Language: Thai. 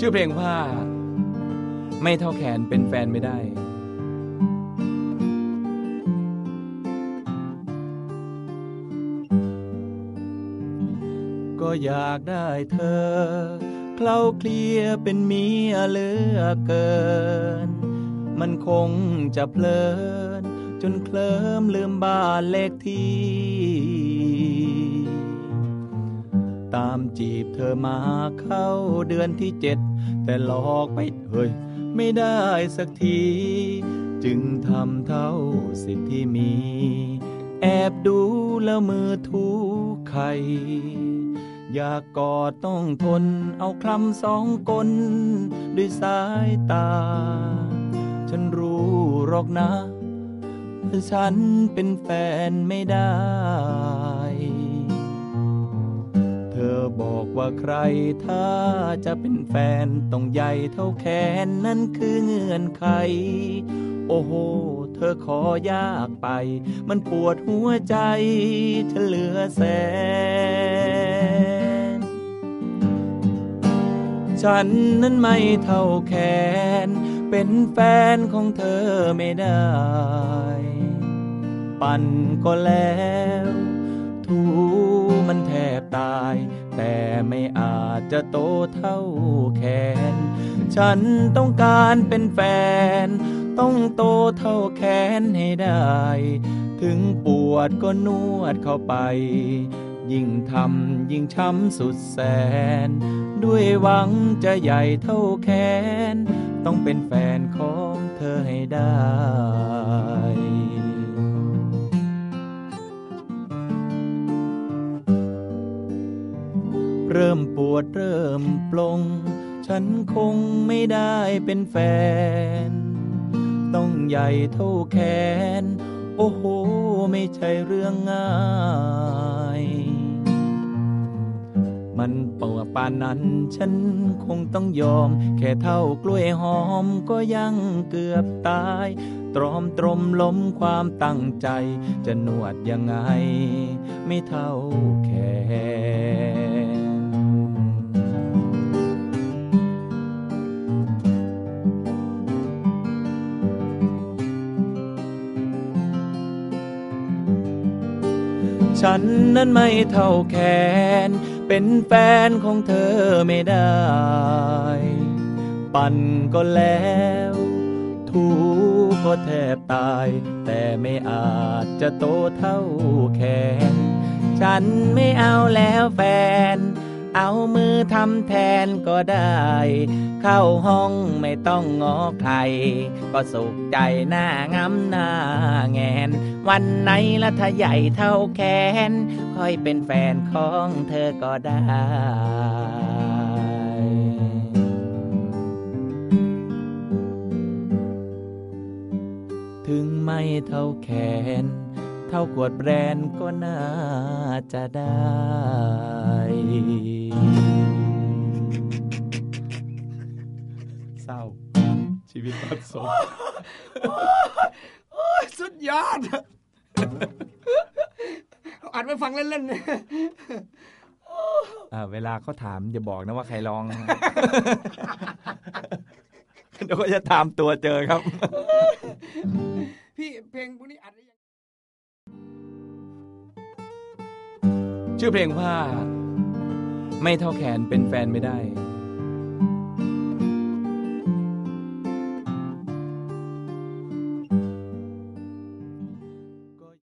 ชื่อเพลงว่า ไม่เท่าแขนเป็นแฟนไม่ได้ก็อยากได้เธอ เคล้าเคลียเป็นเมียเหลือเกิน มันคงจะเพลิน จนเคลิ้มลืมบ้านเลขที่ ตามจีบเธอมาเข้าเดือนที่เจ็ด แต่หลอกไม่เฮ้ยไม่ได้สักที จึงทำเท่าสิทธิ์ที่มี แอบดูแล้วมือทุกไข่อยากกอดต้องทน เอาคลำสองกลด้วยสายตา ฉันรู้หรอกนะว่าฉันเป็นแฟนไม่ได้ บอกว่าใครถ้าจะเป็นแฟน ต้องใหญ่เท่าแขนนั่นคือเงื่อนไข โอ้โห เธอขอยากไป มันปวดหัวใจจะเหลือแสน ฉันนั้นไม่เท่าแขน เป็นแฟนของเธอไม่ได้ ปั่นก็แล้ว ทูมันแทบตาย อาจจะโตเท่าแขน ฉันต้องการเป็นแฟน ต้องโตเท่าแขนให้ได้ ถึงปวดก็นวดเข้าไป ยิ่งทำยิ่งช้ำสุดแสน ด้วยหวังจะใหญ่เท่าแขน ต้องเป็นแฟนของเธอให้ได้ เริ่มปวดเริ่มปลง ฉันคงไม่ได้เป็นแฟน ต้องใหญ่เท่าแขน โอ้โห ไม่ใช่เรื่องง่าย มันเป่าปานนั้นฉันคงต้องยอม แค่เท่ากล้วยหอมก็ยังเกือบตาย ตรอมตรมล้มความตั้งใจ จะนวดยังไง ไม่เท่าแขน ฉันนั้นไม่เท่าแขน เป็นแฟนของเธอไม่ได้ ปั่นก็แล้วทูก็แทบตาย แต่ไม่อาจจะโตเท่าแขน ฉันไม่เอาแล้วแฟน เอามือทำแทนก็ได้ เข้าห้องไม่ต้องงอใคร ก็สุขใจหน้างำหน้าแงน วันไหนละถ้าใหญ่เท่าแขน ค่อยเป็นแฟนของเธอก็ได้ถึงไม่เท่าแขน เท่าขวดแบรนด์ก็น่าจะได้ เศร้า ชีวิตตัดสมสุดยอดอัดไปฟังเล่นๆอ่าเวลาเขาถามอย่าบอกนะว่าใครร้องเดี๋ยวก็จะตามตัวเจอครับ พี่เพลงพวกนี้อัดได้ยัง ชื่อเพลงว่า ไม่เท่าแขนเป็นแฟนไม่ได้